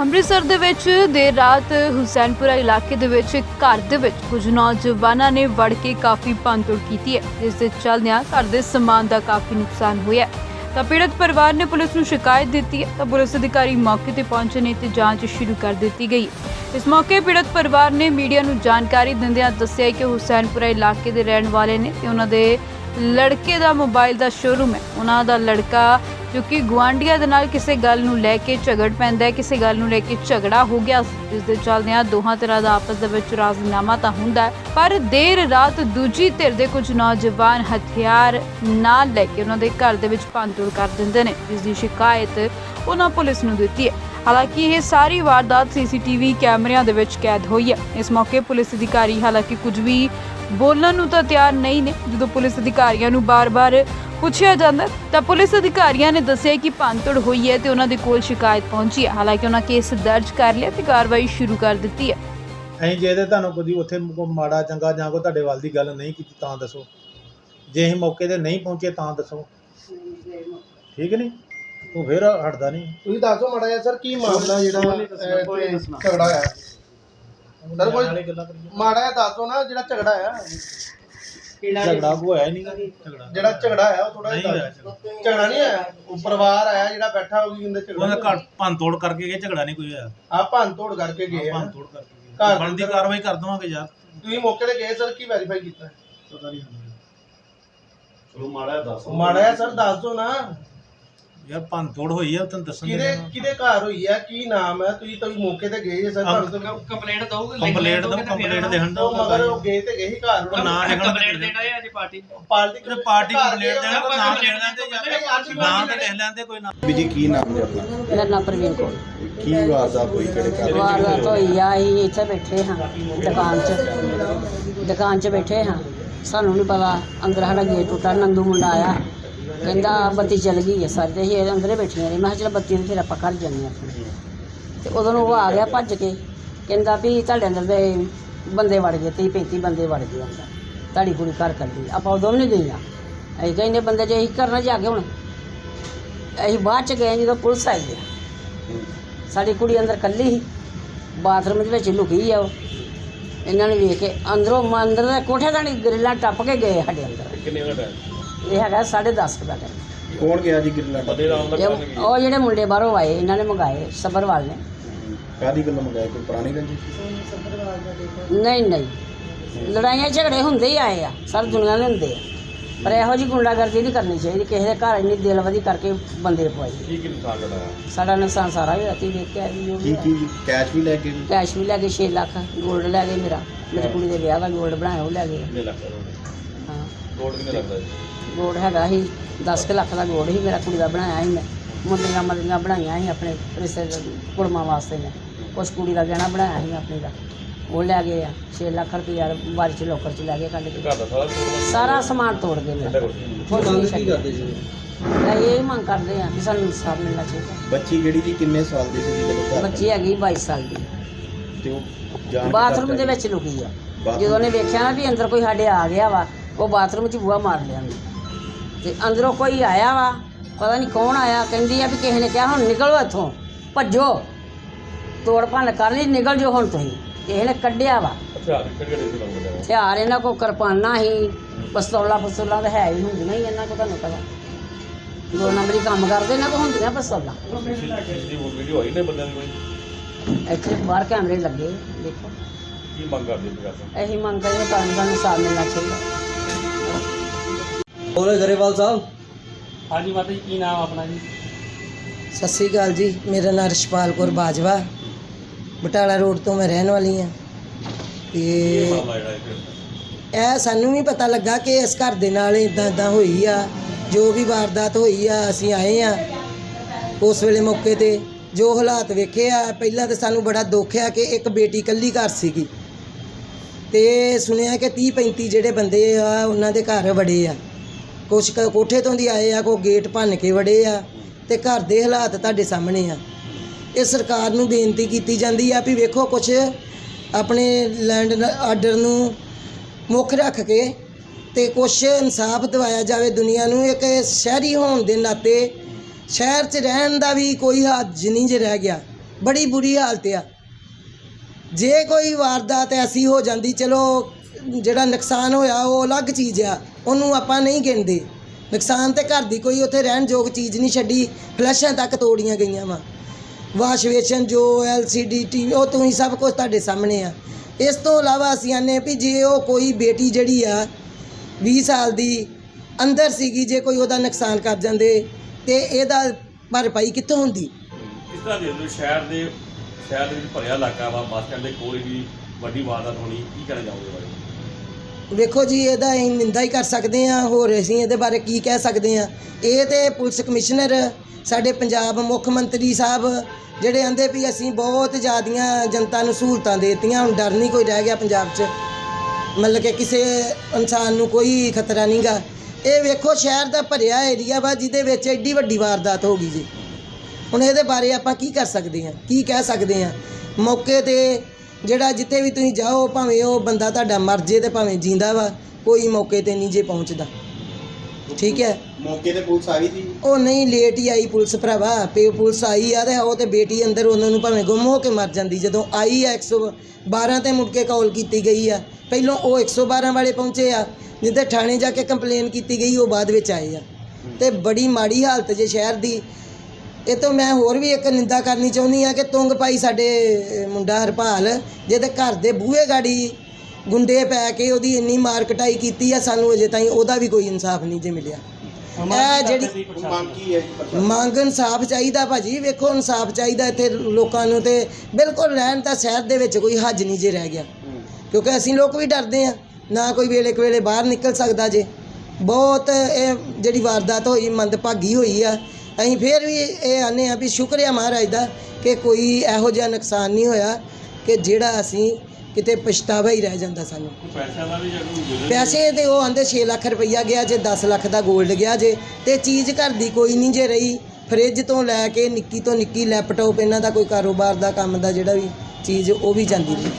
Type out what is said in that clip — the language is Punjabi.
ਅੰਮ੍ਰਿਤਸਰ ਦੇ ਵਿੱਚ ਦੇਰ ਰਾਤ ਹੁਸੈਨਪੁਰਾ ਇਲਾਕੇ ਦੇ ਵਿੱਚ ਇੱਕ ਘਰ ਦੇ ਵਿੱਚ ਕੁਝ ਨੌਜਵਾਨਾਂ ਨੇ ਵੜ ਕੇ ਕਾਫੀ ਭੰਨਤੋੜ ਕੀਤੀ ਹੈ। ਜਿਸ ਦੇ ਚੱਲਦਿਆਂ ਘਰ ਦੇ ਸਮਾਨ ਦਾ ਕਾਫੀ ਨੁਕਸਾਨ ਹੋਇਆ ਤਾਂ ਪੀੜਤ ਪਰਿਵਾਰ ਨੇ ਪੁਲਿਸ ਨੂੰ ਸ਼ਿਕਾਇਤ ਦਿੱਤੀ ਹੈ। ਤਾਂ ਪੁਲਿਸ ਅਧਿਕਾਰੀ ਮੌਕੇ ਤੇ ਪਹੁੰਚੇ ਨੇ ਤੇ ਜਾਂਚ ਸ਼ੁਰੂ ਕਰ ਦਿੱਤੀ ਗਈ ਹੈ। ਇਸ ਮੌਕੇ ਪੀੜਤ ਪਰਿਵਾਰ ਨੇ ਮੀਡੀਆ ਨੂੰ ਜਾਣਕਾਰੀ ਦਿੰਦਿਆਂ ਦੱਸਿਆ ਕਿ ਹੁਸੈਨਪੁਰਾ ਇਲਾਕੇ ਦੇ ਰਹਿਣ ਵਾਲੇ ਨੇ ਤੇ ਉਹਨਾਂ ਦੇ ਲੜਕੇ ਦਾ ਮੋਬਾਈਲ ਦਾ ਸ਼ੋਰੂਮ ਹੈ। ਉਹਨਾਂ ਦਾ ਲੜਕਾ ਜੋ ਕਿ ਦੇ ਨਾਲ ਕਿਸੇ ਗੱਲ ਨੂੰ ਲੈ ਕੇ ਝਗੜ ਪੈਂਦਾ ਹੈ, ਕਿਸੇ ਗੱਲ ਨੂੰ ਲੈ ਕੇ ਝਗੜਾ ਹੋ ਗਿਆ ਜਿਸ ਦੇ ਚੱਲਦਿਆਂ ਦੋਹਾਂ ਧਿਰਾਂ ਦਾ ਆਪਸ ਦੇ ਵਿੱਚ ਰਾਜ਼ੀਨਾਮਾ ਤਾਂ ਹੁੰਦਾ ਪਰ ਦੇਰ ਰਾਤ ਦੂਜੀ ਧਿਰ ਦੇ ਕੁਝ ਨੌਜਵਾਨ ਹਥਿਆਰ ਨਾਲ ਲੈ ਕੇ ਉਹਨਾਂ ਦੇ ਘਰ ਦੇ ਵਿੱਚ ਭੰਨਤੋੜ ਕਰ ਦਿੰਦੇ ਨੇ, ਜਿਸ ਦੀ ਸ਼ਿਕਾਇਤ ਉਹਨਾਂ ਪੁਲਿਸ ਨੂੰ ਦਿੱਤੀ ਹੈ। ਹਾਲਾਂਕਿ ਇਹ ਸਾਰੀ ਵਾਰਦਾਤ ਸੀਸੀਟੀਵੀ ਕੈਮਰਿਆਂ ਦੇ ਵਿੱਚ ਕੈਦ ਹੋਈ ਹੈ। ਇਸ ਮੌਕੇ ਪੁਲਿਸ ਅਧਿਕਾਰੀ ਹਾਲਾਂਕਿ ਕੁਝ ਵੀ ਬੋਲਣ ਨੂੰ ਤਾਂ ਤਿਆਰ ਨਹੀਂ ਨੇ, ਜਦੋਂ ਪੁਲਿਸ ਅਧਿਕਾਰੀਆਂ ਨੂੰ ਬਾਰ-ਬਾਰ ਪੁੱਛਿਆ ਜਾਂਦਾ ਤਾਂ ਪੁਲਿਸ ਅਧਿਕਾਰੀਆਂ ਨੇ ਦੱਸਿਆ ਕਿ ਭੰਨਤੋੜ ਹੋਈ ਹੈ ਤੇ ਉਹਨਾਂ ਦੇ ਕੋਲ ਸ਼ਿਕਾਇਤ ਪਹੁੰਚੀ ਹੈ। ਹਾਲਾਂਕਿ ਉਹਨਾਂ ਕੇਸ ਦਰਜ ਕਰ ਲਿਆ ਤੇ ਕਾਰਵਾਈ ਸ਼ੁਰੂ ਕਰ ਦਿੱਤੀ ਹੈ। ਅਸੀਂ ਜੇ ਤੇ ਤੁਹਾਨੂੰ ਕਦੀ ਉੱਥੇ ਕੋਈ ਮਾੜਾ ਚੰਗਾ ਜਾਂ ਕੋਈ ਤੁਹਾਡੇ ਵੱਲ ਦੀ ਗੱਲ ਨਹੀਂ ਕੀਤੀ ਤਾਂ ਦੱਸੋ। ਜੇ ਅਸੀਂ ਮੌਕੇ ਤੇ ਨਹੀਂ ਪਹੁੰਚੇ ਤਾਂ ਦੱਸੋ। ਠੀਕ ਨਹੀਂ? ਉਹ ਫਿਰ ਹਟਦਾ ਨਹੀਂ। ਤੁਸੀਂ ਦੱਸੋ ਮਾੜਾ ਜਿਹਾ ਸਰ ਕੀ ਮਾਮਲਾ ਜਿਹੜਾ ਝਗੜਾ ਸਰ ਕੋਈ ਕਰੀਏ। ਮਾੜਾ ਜਿਹਾ ਦੱਸੋ ਨਾ ਜਿਹੜਾ ਝਗੜਾ ਆ ਝਗੜਾ ਕੋ ਹੋਇਆ ਨਹੀਂ ਝਗੜਾ। ਜਿਹੜਾ ਝਗੜਾ ਆ ਉਹ ਥੋੜਾ ਨਹੀਂ ਜਿਹਾ ਹੋਇਆ ਦੱਸ। ਝਗੜਾ। ਝਗੜਾ ਨਹੀਂ ਆਇਆ ਉਹ ਪਰਿਵਾਰ ਆਇਆ ਜਿਹੜਾ ਬੈਠਾ ਉਹ ਵੀ ਕਹਿੰਦੇ ਉਹਨਾਂ ਝਗੜਾ ਘਰ ਭੰਨ ਤੋੜ ਕਰਕੇ ਗਏ ਝਗੜਾ ਨਹੀਂ ਕੋਈ ਹੋਇਆ। ਆ ਭੰਨ ਤੋੜ ਕਰਕੇ ਗਏ ਆ। ਭੰਨ ਤੋੜ ਕਰਕੇ ਘਰ ਗਏ ਬਣਦੀ ਕਾਰਵਾਈ ਕਰ ਦਵਾਂਗੇ ਯਾਰ। ਤੁਸੀਂ ਮੌਕੇ ਤੇ ਗਏ ਸਰ ਕੀ ਵੈਰੀਫਾਈ ਕੀਤਾ? ਪਤਾ ਨਹੀਂ। ਸਾਨੂੰ। ਮਾੜਾ ਜਿਹਾ ਸਰ ਦੱਸ ਦਿਓ ਨਾ। ਯਾਰ ਭੰਨ ਤੋੜ ਹੋਈ ਆ ਤੈਨੂੰ ਦੱਸਣ ਕਿਹਦੇ ਕਿਹਦੇ ਘਰ ਹੋਈ ਆ? ਕੀ ਨਾਮ ਹੈ ਤੁਸੀਂ ਤਾਂ ਮੌਕੇ ਤੇ ਗਏ ਜੇ ਸਰ ਤੁਹਾਨੂੰ ਤਾਂ ਕੰਪਲੇਂਟ ਦਊਗੇ ਕੰਪਲੇਂਟ ਦੋ ਕੰਪਲੇਂਟ ਦੇਣ ਦਾ ਉਹ ਮਗਰ ਉਹ ਗਏ ਤੇ ਗਏ ਹੀ ਘਰ ਉਹ ਨਾ ਲਿਖਣਾ ਕੰਪਲੇਂਟ ਦੇਣਾ ਹੈ ਅੱਜ ਪਾਰਟੀ ਪਾਰਟੀ ਤੇ ਪਾਰਟੀ ਕੰਪਲੇਂਟ ਦੇਣਾ ਕੋਈ ਨਾਮ ਲਿਖ ਲੈਂਦੇ ਜਾਂ ਨਾਮ ਤੇ ਲਿਖ ਲੈਂਦੇ ਕੋਈ ਨਾ। ਵੀ ਜੀ ਕੀ ਨਾਮ ਜੀ ਆਪਣਾ? ਮੇਰਾ ਨਾਮ ਪ੍ਰਵੀਨ ਕੌਰ। ਕੀ ਵਾਰਦਾਤ ਹੋਈ ਕਿਹੜੇ ਘਰ? ਵਾਰਦਾਤ ਹੋਈ ਆ ਅਸੀਂ ਇੱਥੇ ਬੈਠੇ ਹਾਂ ਦੁਕਾਨ 'ਚ। ਦੁਕਾਨ 'ਚ ਬੈਠੇ ਹਾਂ। ਸਾਨੂੰ ਨਹੀਂ ਪਤਾ ਅੰਦਰ ਸਾਡਾ ਗੇਟ ਟੁੱਟਾ ਨੰਦੂ ਮੁੰਡਾ ਆਇਆ। ਕਹਿੰਦਾ ਬੱਤੀ ਚਲ ਗਈ ਹੈ ਸਾਰੇ ਤੇ ਅਸੀਂ ਇਹਦੇ ਅੰਦਰੇ ਬੈਠੀਆਂ ਰਹੇ ਮੈਂ ਕਿਹਾ, ਚਲ ਬੱਤੀ ਨੂੰ ਫਿਰ ਆਪਾਂ ਘਰ ਜਾਂਦੇ ਹਾਂ ਤੇ ਉਦੋਂ ਨੂੰ ਉਹ ਆ ਗਿਆ ਭੱਜ ਕੇ। ਕਹਿੰਦਾ ਵੀ ਤੁਹਾਡੇ ਅੰਦਰ ਦੇ ਬੰਦੇ ਵੜ ਗਏ, ਤੀਹ 35 ਬੰਦੇ ਵੜ ਗਏ ਅੰਦਰ। ਤੁਹਾਡੀ ਕੁੜੀ ਘਰ ਕੱਢੀ ਆਪਾਂ ਉਦੋਂ ਵੀ ਨਹੀਂ ਗਈਆਂ ਅਸੀਂ ਕਹਿੰਦੇ ਬੰਦੇ ਜੇ ਅਸੀਂ ਕਰਨਾ ਜਾ ਕੇ ਹੁਣ। ਅਸੀਂ ਬਾਅਦ ਚ ਗਏ ਜਦੋਂ ਪੁਲਿਸ ਆਈ ਹੈ ਸਾਡੀ ਕੁੜੀ ਅੰਦਰ ਕੱਲੀ ਸੀ। ਬਾਥਰੂਮ ਦੇ ਵਿੱਚ ਲੁਕੀ ਆ ਉਹ। ਇਹਨਾਂ ਨੇ ਵੇਖ ਕੇ ਅੰਦਰੋਂ ਮੰਦਰ ਦੇ ਕੋਠੇ ਦਾ ਨਹੀਂ, ਗਰਿੱਲਾਂ ਟੱਪ ਕੇ ਗਏ ਸਾਡੇ ਅੰਦਰ। ਕਿੰਨੇ ਦਾ ਇਹ ਹੈਗਾ 10.5 ਦਾ ਟਾਈਮ ਕੌਣ ਗਿਆ ਜੀ ਕਿੱਲਾ ਫਤਿਹ ਰਾਮ ਦਾ ਉਹ ਜਿਹੜੇ ਮੁੰਡੇ ਬਾਹਰੋਂ ਆਏ ਇਹਨਾਂ ਨੇ ਮੰਗਾਏ ਸਬਰਵਾਲ ਨੇ। ਕਾਦੀ ਗੱਲੋਂ ਮੰਗਾਇਆ ਕੋਈ ਪੁਰਾਣੀ ਰੰਜੀ ਨਹੀਂ ਨਹੀਂ। ਲੜਾਈਆਂ ਝਗੜੇ ਹੁੰਦੇ ਹੀ ਆਏ ਆ ਸਰ ਦੁਨੀਆ ਦੇ ਹੁੰਦੇ ਆ। ਪਰ ਇਹੋ ਜੀ ਗੁੰਡਾਗਰਦੀ ਨਹੀਂ ਕਰਨੀ ਚਾਹੀਦੀ ਕਿਸੇ ਦੇ ਘਰ ਇੰਨੀ ਦਿਲਵਦੀ ਕਰਕੇ ਬੰਦੇ ਪਵਾਈ ਕੀ ਕੀ ਨੁਕਸਾਨ ਕਰਾਇਆ ਸਾਡਾ ਨੁਕਸਾਨ ਸਾਰਾ ਹੀ ਰਾਤੀ ਦੇਖ ਕੇ ਆਈ ਜੋ ਕੀ ਵੀ ਕੀ ਕੈਸ਼ ਵੀ ਲੈ ਕੇ ਗਏ? ਕੈਸ਼ ਵੀ ਲੈ ਗਏ 6 ਲੱਖ ਗੋਲਡ ਲੈ ਗਏ ਮੇਰਾ। ਮੇਰੀ ਕੁੜੀ ਦੇ ਵਿਆਹ ਦਾ ਗੋਲਡ ਬਣਾਇਆ ਉਹ ਲੈ ਗਏ। ਹਾਂ। ਗੋਲਡ ਕਿੰਨੇ ਲੱਗਦਾ ਜੀ? 골ਡ ਹੈਗਾ ਸੀ 10 ਕੁ ਲੱਖ ਦਾ 골ਡ ਸੀ ਮੇਰਾ ਕੁੜੀ ਦਾ ਬਣਾਇਆ ਸੀ ਮੈਂ। ਮੁੰਦਰੀਆਂ ਮਦਰੀਆਂ ਬਣਾਈਆਂ ਸੀ ਆਪਣੇ ਰਿਸ਼ਤੇ ਕੁੜਮਾਂ ਵਾਸਤੇ ਮੈਂ। ਕੁਛ ਕੁੜੀ ਦਾ ਗਹਿਣਾ ਬਣਾਇਆ ਸੀ ਆਪਣੀ ਦਾ। ਉਹ ਲੈ ਗਏ ਆ 6 ਲੱਖ ਰੁਪਈਆ ਬਾਰੀ ਚ ਲੋਕਰ ਚ ਲੈ ਕੇ ਕੱਢ ਕੇ। ਸਾਰਾ ਸਮਾਨ ਤੋੜ ਗਏ ਮੇਰਾ ਕੁਝ ਨਹੀਂ ਛੱਡਿਆ ਮੈਂ। ਇਹ ਮੰਗ ਕਰਦੇ ਆ ਕਿ ਸਾਨੂੰ ਇਨਸਾਫ ਮਿਲਣਾ ਚਾਹੀਦਾ। ਬੱਚੀ ਕਿਹੜੀ ਜੀ ਕਿੰਨੇ ਸਾਲ ਦੀ ਸੀ ਜਦੋਂ ਬੱਚੀ ਹੈਗੀ 22 ਸਾਲ ਦੀ। ਤੇ ਉਹ ਬਾਥਰੂਮ ਦੇ ਵਿੱਚ ਲੁਕੀ ਆ। ਜਦੋਂ ਉਹਨੇ ਵੇਖਿਆ ਨਾ ਵੀ ਅੰਦਰ ਕੋਈ ਸਾਡੇ ਆ ਗਿਆ ਵਾ ਉਹ ਬਾਥਰੂਮ 'ਚ ਬੂਹਾ ਮਾਰ ਲਿਆ ਉਹਨੇ। ਤੇ ਅੰਦਰੋਂ ਕੋਈ ਆਇਆ ਵਾ ਪਤਾ ਨਹੀਂ ਕੌਣ ਆਇਆ ਕਹਿੰਦੀ ਆ ਵੀ ਕਿਸੇ ਨੇ ਕਿਹਾ ਹੁਣ ਨਿਕਲੋ ਇੱਥੋਂ ਭੱਜੋ। ਤੋੜ ਭੰਨ ਕਰ ਲਈ ਨਿਕਲ ਜੋ ਹੁਣ ਤੁਸੀਂ। ਕਿਸੇ ਨੇ ਕੱਢਿਆ ਵਾ। ਹਥਿਆਰ ਇਹਨਾਂ ਕੋ ਕਿਰਪਾਨਾਂ ਹੀ ਪਿਸਤੌਲਾਂ ਪਿਸਤੌਲਾਂ ਤਾਂ ਹੈ ਹੀ ਹੁੰਦੀਆਂ ਹੀ ਇਹਨਾਂ ਕੋ ਤੁਹਾਨੂੰ ਪਤਾ। ਦੋ ਨੰਬਰੀ ਕੰਮ ਕਰਦੇ ਇਹਨਾਂ ਕੋ ਹੁੰਦੀਆਂ ਪਿਸਤੌਲਾਂ। ਇੱਥੇ ਬਾਹਰ ਕੈਮਰੇ ਲੱਗੇ ਦੇਖੋ। ਕੀ ਮੰਗ ਕਰਦੇ ਪ੍ਰਸ਼ਾਸਨ? ਇਹੀ ਮੰਗ ਕਰਦੇ ਤਾਂ ਸਾਨੂੰ ਸਾਥ ਮਿਲਣਾ ਚਾਹੀਦਾ। ਬੋਲੇ ਗਰੇਵਾਲ ਸਾਹਿਬ। ਹਾਂਜੀ ਮਾਤਾ ਜੀ ਕੀ ਨਾਮ ਆਪਣਾ ਜੀ? ਸਤਿ ਸ੍ਰੀ ਅਕਾਲ ਜੀ ਮੇਰਾ ਨਾਮ ਰਸ਼ਪਾਲ ਕੌਰ ਬਾਜਵਾ। ਬਟਾਲਾ ਰੋਡ ਤੋਂ ਮੈਂ ਰਹਿਣ ਵਾਲੀ ਹਾਂ। ਤੇ ਇਹ ਸਾਨੂੰ ਵੀ ਪਤਾ ਲੱਗਾ ਕਿ ਇਸ ਘਰ ਦੇ ਨਾਲ ਇਦਾਂ ਇਦਾਂ ਹੋਈ ਆ ਜੋ ਵੀ ਵਾਰਦਾਤ ਹੋਈ ਆ ਅਸੀਂ ਆਏ ਆ ਉਸ ਵੇਲੇ ਮੌਕੇ ਤੇ। ਜੋ ਹਾਲਾਤ ਵੇਖੇ ਆ ਪਹਿਲਾਂ ਤੇ ਸਾਨੂੰ ਬੜਾ ਦੁੱਖ ਆ ਕਿ ਇੱਕ ਬੇਟੀ ਇਕੱਲੀ ਘਰ ਸੀਗੀ। ਤੇ ਸੁਣਿਆ ਕਿ 30 35 ਜਿਹੜੇ ਬੰਦੇ ਆ ਉਹਨਾਂ ਦੇ ਘਰ ਵੜੇ ਆ। ਕੁਛ ਕ ਕੋਠੇ ਤੋਂ ਦੀ ਆਏ ਆ ਕੋ ਗੇਟ ਭੰਨ ਕੇ ਵੜੇ ਆ ਤੇ ਘਰ ਦੇ ਹਾਲਾਤ ਤੁਹਾਡੇ ਸਾਹਮਣੇ ਆ। ਇਹ ਸਰਕਾਰ ਨੂੰ ਬੇਨਤੀ ਕੀਤੀ ਜਾਂਦੀ ਆ ਵੀ ਵੇਖੋ ਕੁਛ ਆਪਣੇ ਲੈਂਡ ਆਰਡਰ ਨੂੰ ਮੁੱਖ ਰੱਖ ਕੇ ਤੇ ਕੁਛ ਇਨਸਾਫ ਦਿਵਾਇਆ ਜਾਵੇ ਦੁਨੀਆ ਨੂੰ। ਇੱਕ ਸ਼ਹਿਰੀ ਹੋਣ ਦੇ ਨਾਤੇ ਸ਼ਹਿਰ 'ਚ ਰਹਿਣ ਦਾ ਵੀ ਕੋਈ ਹੱਜ ਨਹੀਂ ਜੇ ਰਹਿ ਗਿਆ। ਬੜੀ ਬੁਰੀ ਹਾਲਤ ਆ। ਜੇ ਕੋਈ ਵਾਰਦਾਤ ਐਸੀ ਹੋ ਜਾਂਦੀ, ਚਲੋ ਜਿਹੜਾ ਨੁਕਸਾਨ ਹੋਇਆ ਉਹ ਅਲੱਗ ਚੀਜ਼ ਆ। ਉਹਨੂੰ ਆਪਾਂ ਨਹੀਂ ਗਿਣਦੇ। ਨੁਕਸਾਨ ਤੇ ਘਰ ਦੀ ਕੋਈ ਉੱਥੇ ਰਹਿਣ ਯੋਗ ਚੀਜ਼ ਨਹੀਂ ਛੱਡੀ, ਫਲੈਸ਼ਾਂ ਤੱਕ ਤੋੜੀਆਂ ਗਈਆਂ ਵਾ। ਵਾਸ਼ ਵੇਸ਼ਨ ਜੋ, ਐਲਸੀਡੀ, ਟੀਵੀ, ਉਹ ਤੁਸੀਂ ਸਭ ਕੁਝ ਤੁਹਾਡੇ ਸਾਹਮਣੇ ਆ। ਇਸ ਤੋਂ ਇਲਾਵਾ ਅਸੀਂ ਆਨੇ ਵੀ ਜੇ ਉਹ ਕੋਈ ਬੇਟੀ ਜਿਹੜੀ ਆ 20 ਸਾਲ ਦੀ, ਅੰਦਰ ਸੀਗੀ, ਜੇ ਕੋਈ ਉਹਦਾ ਨੁਕਸਾਨ ਕਰ ਜਾਂਦੇ, ਤੇ ਇਹਦਾ ਭਰਪਾਈ ਕਿੱਥੋਂ ਹੁੰਦੀ? ਕਿਸ ਤਰ੍ਹਾਂ ਦੇ ਦਿਓ ਸ਼ਹਿਰ ਦੇ ਸ਼ਹਿਰ ਦੇ ਵਿੱਚ ਭਰਿਆ ਇਲਾਕਾ ਵਾ, ਬੱਸ ਸਟੈਂਡ ਦੇ ਕੋਲ ਵੀ ਵੱਡੀ ਵਾਰਦਾਤ ਹੋਣੀ, ਕੀ ਕਹਿਣਾ ਚਾਹੋਗੇ ਬਾਰੇ? ਵੇਖੋ ਜੀ, ਇਹਦਾ ਅਸੀਂ ਨਿੰਦਾ ਹੀ ਕਰ ਸਕਦੇ ਹਾਂ, ਹੋਰ ਅਸੀਂ ਇਹਦੇ ਬਾਰੇ ਕੀ ਕਹਿ ਸਕਦੇ ਹਾਂ। ਇਹ ਤੇ ਪੁਲਿਸ ਕਮਿਸ਼ਨਰ, ਸਾਡੇ ਪੰਜਾਬ ਮੁੱਖ ਮੰਤਰੀ ਸਾਹਿਬ, ਜਿਹੜੇ ਆਂਦੇ ਵੀ ਅਸੀਂ ਬਹੁਤ ਜ਼ਿਆਦੀਆਂ ਜਨਤਾ ਨੂੰ ਸਹੂਲਤਾਂ ਦੇਤੀਆਂ, ਹੁਣ ਡਰ ਨਹੀਂ ਕੋਈ ਰਹਿ ਗਿਆ ਪੰਜਾਬ 'ਚ। ਮਤਲਬ ਕਿ ਕਿਸੇ ਇਨਸਾਨ ਨੂੰ ਕੋਈ ਖਤਰਾ ਨਹੀਂਗਾ ਇਹ ਵੇਖੋ, ਸ਼ਹਿਰ ਦਾ ਭਰਿਆ ਏਰੀਆ ਵਾ, ਜਿਹਦੇ ਵਿੱਚ ਐਡੀ ਵੱਡੀ ਵਾਰਦਾਤ ਹੋ ਗਈ ਜੀ। ਹੁਣ ਇਹਦੇ ਬਾਰੇ ਆਪਾਂ ਕੀ ਕਰ ਸਕਦੇ ਹਾਂ, ਕੀ ਕਹਿ ਸਕਦੇ ਹਾਂ। ਮੌਕੇ ਤੇ ਜਿਹੜਾ ਜਿੱਥੇ ਵੀ ਤੁਸੀਂ ਜਾਓ ਭਾਵੇਂ ਉਹ ਬੰਦਾ ਤੁਹਾਡਾ ਮਰ ਜੇ ਤੇ ਭਾਵੇਂ ਜਿੰਦਾ ਵਾ ਕੋਈ ਮੌਕੇ ਤੇ ਨਹੀਂ ਜੇ ਪਹੁੰਚਦਾ। ਠੀਕ ਹੈ? ਮੌਕੇ ਤੇ ਪੁਲਿਸ ਆ ਗਈ ਸੀ? ਉਹ ਨਹੀਂ ਲੇਟ ਹੀ ਆਈ ਪੁਲਿਸ ਭਰਾਵਾ। ਪੇ ਪੁਲਿਸ ਆਈ ਆ ਤੇ ਉਹ ਤੇ ਬੇਟੀ ਅੰਦਰ ਉਹਨਾਂ ਨੂੰ ਭਾਵੇਂ ਗੁੰਮ ਹੋ ਕੇ ਮਰ ਜਾਂਦੀ। ਜਦੋਂ ਆਈ ਆ 112 ਤੇ ਮੁੜ ਕੇ ਕਾਲ ਕੀਤੀ ਗਈ ਆ। ਪਹਿਲਾਂ ਉਹ 112 ਵਾਲੇ ਪਹੁੰਚੇ ਆ। ਜਿੱਦੇ ਥਾਣੇ ਜਾ ਕੇ ਕੰਪਲੇਨ ਕੀਤੀ ਗਈ ਉਹ ਬਾਅਦ ਵਿੱਚ ਆਏ ਆ। ਤੇ ਬੜੀ ਮਾੜੀ ਹਾਲਤ ਜੇ ਸ਼ਹਿਰ ਦੀ। ਇਹ ਤੋਂ ਮੈਂ ਹੋਰ ਵੀ ਇੱਕ ਨਿੰਦਾ ਕਰਨੀ ਚਾਹੁੰਦੀ ਆ ਕਿ ਤੁੰਗ ਪਾਈ ਸਾਡੇ ਮੁੰਡਾ ਹਰਪਾਲ ਜਿਹਦੇ ਘਰ ਦੇ ਬੂਹੇ ਗਾੜੀ ਗੁੰਡੇ ਪੈ ਕੇ ਉਹਦੀ ਇੰਨੀ ਮਾਰ ਕਟਾਈ ਕੀਤੀ ਆ ਸਾਨੂੰ ਅਜੇ ਤਾਈਂ ਉਹਦਾ ਵੀ ਕੋਈ ਇਨਸਾਫ ਨਹੀਂ ਜੇ ਮਿਲਿਆ। ਇਹ ਜਿਹੜੀ ਮੰਗ ਕੀ ਹੈ ਮੰਗ ਇਨਸਾਫ ਚਾਹੀਦਾ ਭਾਜੀ ਵੇਖੋ ਇਨਸਾਫ ਚਾਹੀਦਾ ਇੱਥੇ ਲੋਕਾਂ ਨੂੰ ਤੇ ਬਿਲਕੁਲ ਰਹਿਣ ਤਾਂ ਸ਼ਹਿਰ ਦੇ ਵਿੱਚ ਕੋਈ ਹੱਜ ਨਹੀਂ ਜੇ ਰਹਿ ਗਿਆ। ਕਿਉਂਕਿ ਅਸੀਂ ਲੋਕ ਵੀ ਡਰਦੇ ਆ ਨਾ ਕੋਈ ਵੇਲੇ ਕੁ ਵੇਲੇ ਬਾਹਰ ਨਿਕਲ ਸਕਦਾ ਜੇ। ਬਹੁਤ ਇਹ ਜਿਹੜੀ ਵਾਰਦਾਤ ਹੋਈ ਮੰਦਭਾਗੀ ਹੋਈ ਆ ਅਸੀਂ ਫੇਰ ਵੀ ਇਹ ਆਨੇ ਆ ਵੀ ਸ਼ੁਕਰ ਹੈ ਮਹਾਰਾਜ ਦਾ ਕਿ ਕੋਈ ਇਹੋ ਜਿਹਾ ਨੁਕਸਾਨ ਨਹੀਂ ਹੋਇਆ ਕਿ ਜਿਹੜਾ ਅਸੀਂ ਕਿਤੇ ਪਛਤਾਵਾ ਹੀ ਰਹਿ ਜਾਂਦਾ ਸਾਨੂੰ। ਦਾ ਵੀ ਪੈਸੇ ਤੇ ਉਹ ਆਂਦੇ 6 ਲੱਖ ਰੁਪਈਆ ਗਿਆ ਜੇ 10 ਲੱਖ ਦਾ 골ਡ ਗਿਆ ਜੇ ਤੇ ਚੀਜ਼ ਘਰ ਦੀ ਕੋਈ ਨਹੀਂ ਜੇ ਰਹੀ। ਫ੍ਰਿਜ ਤੋਂ ਲੈ ਕੇ ਨਿੱਕੀ ਤੋਂ ਨਿੱਕੀ ਲੈਪਟਾਪ ਇਹਨਾਂ ਦਾ ਕੋਈ ਕਾਰੋਬਾਰ ਦਾ ਕੰਮ ਦਾ ਜਿਹੜਾ ਵੀ ਚੀਜ਼ ਉਹ ਵੀ ਜਾਂਦੀ ਰਹੀ।